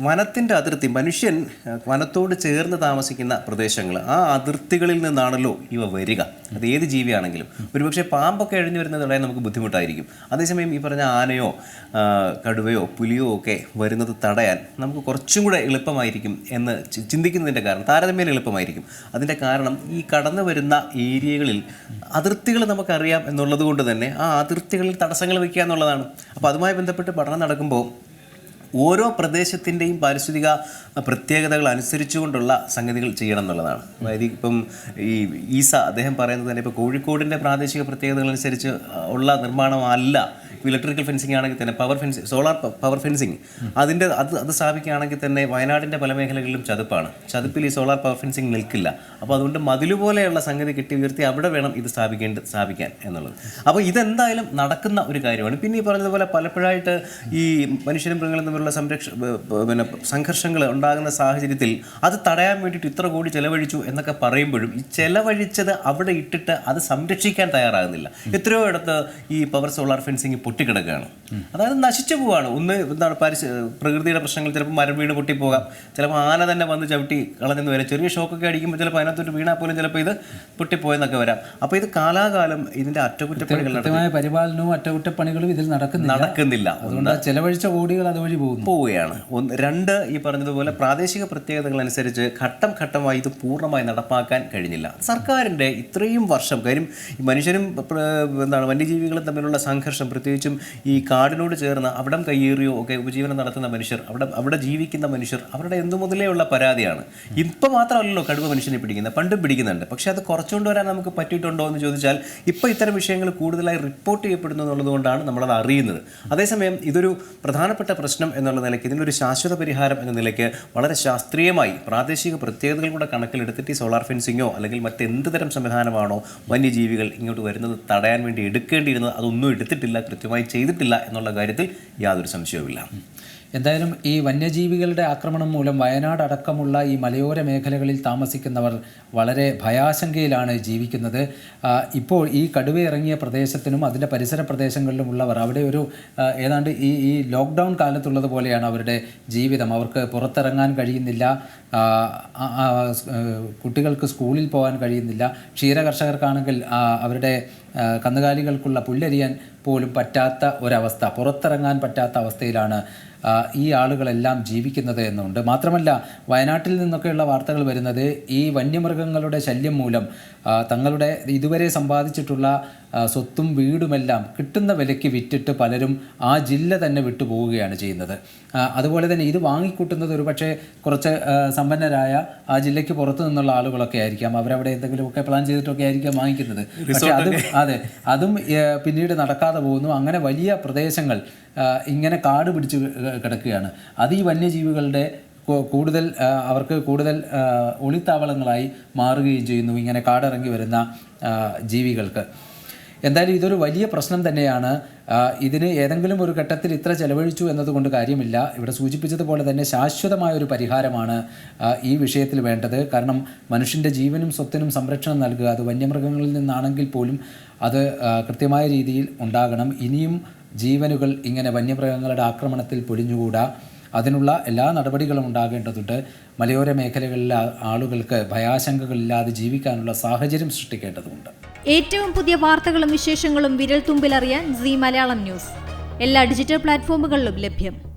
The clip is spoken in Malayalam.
വനത്തിന്റെ അതിർത്തി മനുഷ്യൻ വനത്തോട് ചേർന്ന് താമസിക്കുന്ന പ്രദേശങ്ങൾ ആ അതിർത്തികളിൽ നിന്നാണല്ലോ ഇവ വരിക. അത് ഏത് ജീവിയാണെങ്കിലും. ഒരുപക്ഷെ പാമ്പൊക്കെ എഴിഞ്ഞു വരുന്നത് തടയാൻ നമുക്ക് ബുദ്ധിമുട്ടായിരിക്കും. അതേസമയം ഈ പറഞ്ഞ ആനയോ കടുവയോ പുലിയോ ഒക്കെ വരുന്നത് തടയാൻ നമുക്ക് കുറച്ചും കൂടെ എളുപ്പമായിരിക്കും എന്ന് ചിന്തിക്കുന്നതിന്റെ കാരണം താരതമ്യേന എളുപ്പമായിരിക്കും. അതിന്റെ കാരണം ഈ കടന്നു വരുന്ന ഏരിയകളിൽ അതിർത്തികൾ നമുക്കറിയാം എന്നുള്ളത് കൊണ്ട് തന്നെ ആ അതിർത്തികളിൽ തടസ്സങ്ങൾ വയ്ക്കുക എന്നുള്ളതാണ്. അപ്പോൾ അതുമായി ബന്ധപ്പെട്ട് പഠനം നടക്കുമ്പോൾ ഓരോ പ്രദേശത്തിന്റെയും പാരിസ്ഥിതിക പ്രത്യേകതകൾ അനുസരിച്ചുകൊണ്ടുള്ള സംഗതികൾ ചെയ്യണം എന്നുള്ളതാണ്. അതായത് ഇപ്പം ഈ ഈസ അദ്ദേഹം പറയുന്നത് തന്നെ ഇപ്പോൾ കോഴിക്കോടിന്റെ പ്രാദേശിക പ്രത്യേകതകൾ അനുസരിച്ച് ഉള്ള നിർമ്മാണമല്ല ഇലക്ട്രിക്കൽ ഫെൻസിങ് ആണെങ്കിൽ തന്നെ power fencing solar power fencing അതിന്റെ അത് അത് സ്ഥാപിക്കുകയാണെങ്കിൽ തന്നെ വയനാടിന്റെ പല മേഖലകളിലും ചതുപ്പാണ്. ചതുപ്പിൽ ഈ സോളാർ പവർ ഫെൻസിങ് നിൽക്കില്ല. അപ്പോൾ അതുകൊണ്ട് മതിൽ പോലെയുള്ള സംഗതി കെട്ടി ഉയർത്തി അവിടെ വേണം ഇത് സ്ഥാപിക്കേണ്ട സ്ഥാപിക്കാൻ എന്നുള്ളത്. അപ്പോൾ ഇതെന്തായാലും നടക്കുന്ന ഒരു കാര്യമാണ്. പിന്നെ ഈ പറഞ്ഞതുപോലെ പലപ്പോഴായിട്ട് ഈ മനുഷ്യരും മൃഗങ്ങളും തമ്മിലുള്ള സംരക്ഷ പിന്നെ സംഘർഷങ്ങൾ ഉണ്ടാകുന്ന സാഹചര്യത്തിൽ അത് തടയാൻ വേണ്ടിയിട്ട് ഇത്ര കോടി ചെലവഴിച്ചു എന്നൊക്കെ പറയുമ്പോഴും ഈ ചെലവഴിച്ചത് അവിടെ ഇട്ടിട്ട് അത് സംരക്ഷിക്കാൻ തയ്യാറാകുന്നില്ല. എത്രയോ ഇടത്ത് ഈ പവർ സോളാർ ഫെൻസിങ് പൊട്ടിക്കിടക്കുകയാണ്. അതായത് നശിച്ചു പോവാണ്. ഒന്ന് എന്താണ് പരിസ പ്രകൃതിയുടെ പ്രശ്നങ്ങൾ ചിലപ്പോൾ മരം വീണ് പൊട്ടിപ്പോകാം. ചിലപ്പോൾ ആന തന്നെ വന്ന് ചവിട്ടി കളഞ്ഞെന്ന് വരാം. ചെറിയ ഷോക്കൊക്കെ അടിക്കുമ്പോൾ ചിലപ്പോൾ അതിനകത്തൊരു വീണാൽ പോലും ചിലപ്പോൾ ഇത് പൊട്ടിപ്പോയെന്നൊക്കെ വരാം. അപ്പോൾ ഇത് കാലാകാലം ഇതിന്റെ അറ്റകുറ്റപ്പണികൾ പരിപാലനവും അറ്റകുറ്റപ്പണികളും ഇതിൽ നടക്കുന്നില്ല. നടക്കുന്നില്ല. അതുകൊണ്ട് ചിലവഴിച്ച കോടികൾ അതുവഴി പോകും പോവുകയാണ്. ഒന്ന് രണ്ട് ഈ പറഞ്ഞതുപോലെ പ്രാദേശിക പ്രത്യേകതകൾ അനുസരിച്ച് ഘട്ടം ഘട്ടമായി ഇത് പൂർണമായി നടപ്പാക്കാൻ കഴിഞ്ഞില്ല. സർക്കാരിന്റെ ഇത്രയും വർഷം കാര്യം മനുഷ്യരും എന്താണ് വന്യജീവികളും തമ്മിലുള്ള സംഘർഷം പ്രത്യേകിച്ചും ഈ കാടിനോട് ചേർന്ന് അവിടം കയ്യേറിയോ ഒക്കെ ഉപജീവനം നടത്തുന്ന മനുഷ്യർ അവിടെ അവിടെ ജീവിക്കുന്ന മനുഷ്യർ അവരുടെ എന്തു മുതലേ ഉള്ള പരാതിയാണ്. ഇപ്പം മാത്രമല്ലല്ലോ കടുവ മനുഷ്യനെ പിടിക്കുന്നത് പണ്ടും പിടിക്കുന്നുണ്ട്. പക്ഷെ അത് കുറച്ചുകൊണ്ട് വരാൻ നമുക്ക് പറ്റിയിട്ടുണ്ടോ എന്ന് ചോദിച്ചാൽ ഇപ്പോൾ ഇത്തരം വിഷയങ്ങൾ കൂടുതലായി റിപ്പോർട്ട് ചെയ്യപ്പെടുന്നു എന്നുള്ളതുകൊണ്ടാണ് നമ്മളത് അറിയുന്നത്. അതേസമയം ഇതൊരു പ്രധാനപ്പെട്ട പ്രശ്നം എന്നുള്ള നിലയ്ക്ക് ഇതിനൊരു ശാശ്വത പരിഹാരം എന്ന നിലയ്ക്ക് വളരെ ശാസ്ത്രീയമായി പ്രാദേശിക പ്രത്യേകതകൾ കൂടെ കണക്കിലെടുത്തിട്ട് ഈ സോളാർ ഫെൻസിങ്ങോ അല്ലെങ്കിൽ മറ്റെന്ത് തരം സംവിധാനമാണോ വന്യജീവികൾ ഇങ്ങോട്ട് വരുന്നത് തടയാൻ വേണ്ടി എടുക്കേണ്ടിയിരുന്നത് അതൊന്നും എടുത്തിട്ടില്ല കൃത്യമായി ചെയ്തിട്ടില്ല എന്നുള്ള കാര്യത്തിൽ യാതൊരു സംശയവുമില്ല. എന്തായാലും ഈ വന്യജീവികളുടെ ആക്രമണം മൂലം വയനാട് അടക്കമുള്ള ഈ മലയോര മേഖലകളിൽ താമസിക്കുന്നവർ വളരെ ഭയാശങ്കയിലാണ് ജീവിക്കുന്നത്. ഇപ്പോൾ ഈ കടുവ ഇറങ്ങിയ പ്രദേശത്തിനും അതിന്റെ പരിസര പ്രദേശങ്ങളിലുമുള്ളവർ അവിടെ ഒരു ഏതാണ്ട് ഈ ഈ ലോക്ക്ഡൗൺ കാലത്തുള്ളത് പോലെയാണ് അവരുടെ ജീവിതം. അവർക്ക് പുറത്തിറങ്ങാൻ കഴിയുന്നില്ല. കുട്ടികൾക്ക് സ്കൂളിൽ പോകാൻ കഴിയുന്നില്ല. ക്ഷീരകർഷകർക്കാണെങ്കിൽ അവരുടെ കന്നുകാലികൾക്കുള്ള പുല്ലരിയാൻ പോലും പറ്റാത്ത ഒരവസ്ഥ പുറത്തിറങ്ങാൻ പറ്റാത്ത അവസ്ഥയിലാണ് ഈ ആളുകളെല്ലാം ജീവിക്കുന്നത് എന്നുണ്ട്. മാത്രമല്ല വയനാട്ടിൽ നിന്നൊക്കെയുള്ള വാർത്തകൾ വരുന്നത് ഈ വന്യമൃഗങ്ങളുടെ ശല്യം മൂലം തങ്ങളുടെ ഇതുവരെ സമ്പാദിച്ചിട്ടുള്ള സ്വത്തും വീടുമെല്ലാം കിട്ടുന്ന വിലയ്ക്ക് വിറ്റിട്ട് പലരും ആ ജില്ല തന്നെ വിട്ടു പോവുകയാണ് ചെയ്യുന്നത്. അതുപോലെ തന്നെ ഇത് വാങ്ങിക്കൂട്ടുന്നത് ഒരു പക്ഷേ കുറച്ച് സമ്പന്നരായ ആ ജില്ലയ്ക്ക് പുറത്തു നിന്നുള്ള ആളുകളൊക്കെ ആയിരിക്കാം. അവരവിടെ എന്തെങ്കിലുമൊക്കെ പ്ലാൻ ചെയ്തിട്ടൊക്കെ ആയിരിക്കാം വാങ്ങിക്കുന്നത്. പക്ഷേ അതും അതെ അതും പിന്നീട് നടക്കാതെ പോകുന്നു. അങ്ങനെ വലിയ പ്രദേശങ്ങൾ ഇങ്ങനെ കാട് പിടിച്ച് കിടക്കുകയാണ്. അത് ഈ വന്യജീവികളുടെ കൂടുതൽ അവർക്ക് കൂടുതൽ ഒളിത്താവളങ്ങളായി മാറുകയും ചെയ്യുന്നു. ഇങ്ങനെ കാടിറങ്ങി വരുന്ന ജീവികൾക്ക്. എന്തായാലും ഇതൊരു വലിയ പ്രശ്നം തന്നെയാണ്. ഇതിന് ഏതെങ്കിലും ഒരു ഘട്ടത്തിൽ ഇത്ര ചെലവഴിച്ചു എന്നതുകൊണ്ട് കാര്യമില്ല. ഇവിടെ സൂചിപ്പിച്ചതുപോലെ തന്നെ ശാശ്വതമായ ഒരു പരിഹാരമാണ് ഈ വിഷയത്തിൽ വേണ്ടത്. കാരണം മനുഷ്യന്റെ ജീവനും സ്വത്തിനും സംരക്ഷണം നൽകുക അത് വന്യമൃഗങ്ങളിൽ നിന്നാണെങ്കിൽ പോലും അത് കൃത്യമായ രീതിയിൽ ഉണ്ടാകണം. ഇനിയും ജീവനുകൾ ഇങ്ങനെ വന്യമൃഗങ്ങളുടെ ആക്രമണത്തിൽ പൊടിഞ്ഞുകൂടാ അതിനുള്ള എല്ലാ നടപടികളും ഉണ്ടാകേണ്ടതുണ്ട്. മലയോര മേഖലകളിലെ ആളുകൾക്ക് ഭയാശങ്കകളില്ലാതെ ജീവിക്കാനുള്ള സാഹചര്യം സൃഷ്ടിക്കേണ്ടതുണ്ട്. ഏറ്റവും പുതിയ വാർത്തകളും വിശേഷങ്ങളും വിരൽ തുമ്പിലറിയാൻ സി മലയാളം ന്യൂസ്. എല്ലാ ഡിജിറ്റൽ പ്ലാറ്റ്ഫോമുകളിലും ലഭ്യം.